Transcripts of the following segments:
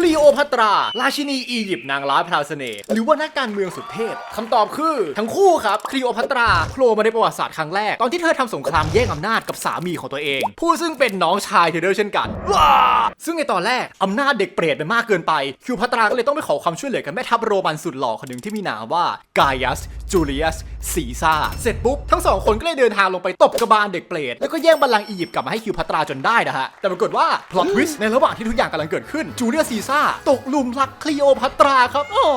คลีโอพัตรา ราชินีอียิปต์นางร้ายพราวเสน่ห์หรือว่านักการเมืองสุดเทพคำตอบคือทั้งคู่ครับคลีโอพัตราโผล่มาในประวัติศาสตร์ครั้งแรก ตอนที่เธอทำสงครามแย่งอำนาจกับสามีของตัวเอง ผู้ซึ่งเป็นน้องชายเธอด้วยเช่นกันว้าซึ่งในตอนแรกอำนาจเด็กเปรตมันมากเกินไปคิวพัตราก็เลยต้องไปขอความช่วยเหลือกับแม่ทัพโรมันสุดหล่อคนหนึ่งที่มีนามว่ากายัสจูเลียสซีซ่าเสร็จปุ๊บทั้งสองคนก็เลยเดินทางลงไปตบกระบาลเด็กเปรตแล้วก็แย่งบัลลังก์อียิปต์กลับมาให้คิวพัตราจนได้นะฮะแต่ปรากฏว่าพล็อตทวิสในระหว่างที่ทุกอย่างกำลังเกิดขึ้นจูเลียสซีซ่าตกหลุมรักคลีโอพัตราครับอ๋อ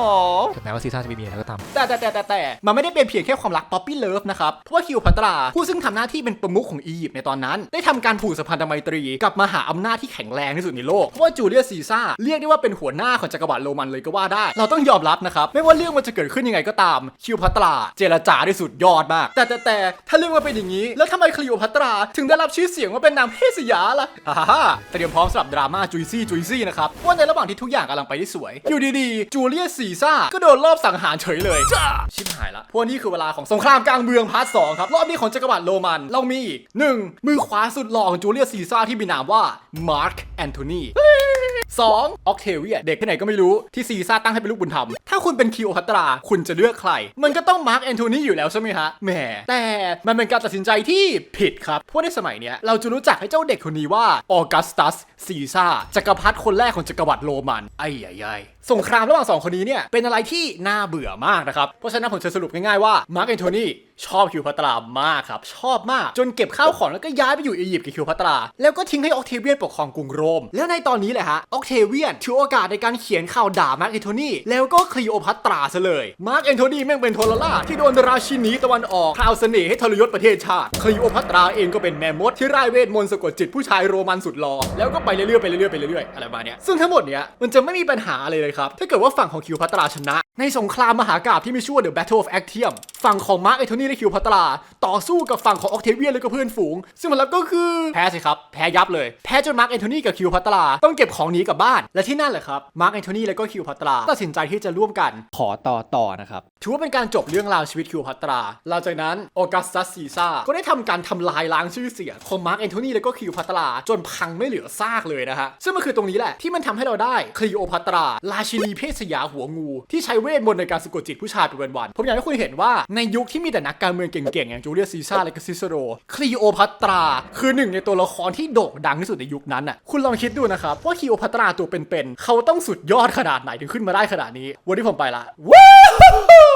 ถึงแม้ว่าซีซ่าจะไม่มีอะไรก็ตามแต่แต่แต่แต่แต่มันไม่ได้เป็นเพียงแค่ความรักป๊อปปี้เลิฟนะครับ เพราะว่าคิวพัตรา ผู้ซึ่งทำหน้าที่เป็นประมุขของอียิปต์ในตอนนั้น ได้ทำการผูกสัมพันธไมตรี กับมหาอำนาจที่แข็งแรงที่สุดในโลกเพราะว่าจูเลียสซีซ่าเรียกได้ว่าเป็นหัวหน้าของจักรวรรดิโรมันเลยก็ว่าได้ เราต้องยอมรับนะครับไม่ว่าเรื่องมันจะเกิดขึ้นยังไงก็ตามคิวพัตราเจรจาได้สุดยอดมาก แต่แต่แต่ถ้าเรื่องมันเป็นอย่างนี้ แล้วทำไมคลีโอพัตรา ถึงได้รับชื่อเสียงว่าเป็นนางเพศสยาล่ะฮ่าฮ่าเตรียมพร้อมสำหรับดราม่าจุยซี่จุยซี่นะครับว่าในระหว่างที่ทุกอย่างกำลังไปได้สวย อยู่ดีๆ จูเลียสซีซ่าก็โดนรอบสังหารเฉยเลยจ้าชิบหายละเพราะว่านี่คือเวลาของสงครามกลางเมืองพาร์ทสองครับ รอบนี้ของจักรวรรดิโรมัน เรามี 1. มือขวาสุดหล่อของจูเลียสซีซ่าที่มีนามว่ามาร์คแอนโทนี 2. ออกเทเวียเด็กที่ไหนก็ไม่รู้ที่ซีซ่าตั้งให้เป็นลูกบุญธรรม ถ้าคุณเป็นคิวพัตรา คุณจะเลือกใคร มันก็ต้องมาร์คแอนโทนีอยู่แล้วใช่ไหมฮะแหมแต่มันเป็นการตัดสินใจที่ผิดครับเพราะในสมัยเนี้ยเราจะรู้จักให้เจ้าเด็กคนนี้ว่าออกัสตัส ซีซ่าจักรพรรดิคนแรกของจักรวรรดิโรมันไอ้ใหญ่ๆสงครามระหว่างสองคนนี้เนี่ยเป็นอะไรที่น่าเบื่อมากนะครับ เพราะฉะนั้นผมจะสรุปง่ายๆว่ามาร์คแอนโทนีชอบคิวพัตรามากครับ ชอบมากจนเก็บข้าวของแล้วก็ย้ายไปอยู่อียิปต์กับคิวพัตรา แล้วก็ทิ้งให้ออกเทเวียนปกครองกรุงโรม แล้วในตอนนี้แหละฮะออกเทเวียนถือโอกาสในการเขียนข่าวด่ามาร์คแอนโทนีแล้วก็คลีโอพัตราซะเลยมาร์คแอนโทนีแม่งเป็นโทรล่าที่โดนราชินีตะวันออกพราวเสน่ห์ให้ทรยศประเทศชาติคลีโอพัตราเองก็เป็นแม่มดที่ร่ายเวทมนต์สะกดจิตผู้ชายโรมันสุดหล่อแล้วก็ไปเรื่อยๆไปเรื่อยๆไปเรื่อยๆอะไรประมาณเนี้ยซึ่งทั้งหมดเนี้ยมันจะไม่มีปัญหาอะไรเลยครับถ้าเกิดว่าฝั่งของคิวพัตราชนะ ในสงครามมหากาพย์ที่มีชื่อว่า The Battle of Actium ฝั่งของมาร์คแอนโทนีและคิวพัตรา ต่อสู้กับฝั่งของออกเทเวียนและก็เพื่อนฝูง ซึ่งผลลัพธ์ก็คือแพ้สิครับ แพ้ยับเลย แพ้จนมาร์คแอนโทนีกับคิวพัตราต้องเก็บของหนีกลับบ้าน และที่นั่นแหละครับมาร์คแอนโทนีและก็คิวพัตราตัดสินใจที่จะร่วมกันขอต่อต่อนะครับถือว่าเป็นการจบเรื่องราวชีวิตคิวพัตราหลังจากนั้นออกัสตัสซีซ่าก็ได้ทำการทำลายล้างชื่อเสียงของมาร์คแอนโทนีและก็คิวพัตราจนพังไม่เหลือซากเลยนะฮะซึ่งมันคือตรงนี้แหละที่มันทำให้เราได้คลีโอพัตราราชินีเพศสยาหัวงู ที่ใช้เวทมนต์ในการสะกดจิตผู้ชายเป็นวันๆผมอยากให้คุณเห็นว่าในยุคที่มีแต่นักการเมืองเก่งๆ อย่างจูเลียสซีซ่าและก็ซิเซโรคลีโอพัตรา คือหนึ่งในตัวละครที่โด่งดังที่สุดในยุคนั้นอะคุณลองคิดดูนะครับ ว่าคลีโอพัตราตัวเป็นๆเขาต้องสุดยอดขนาดไหนถึงขึ้นมาได้ขนาดนี้ วันนี้ผมไปละว้าว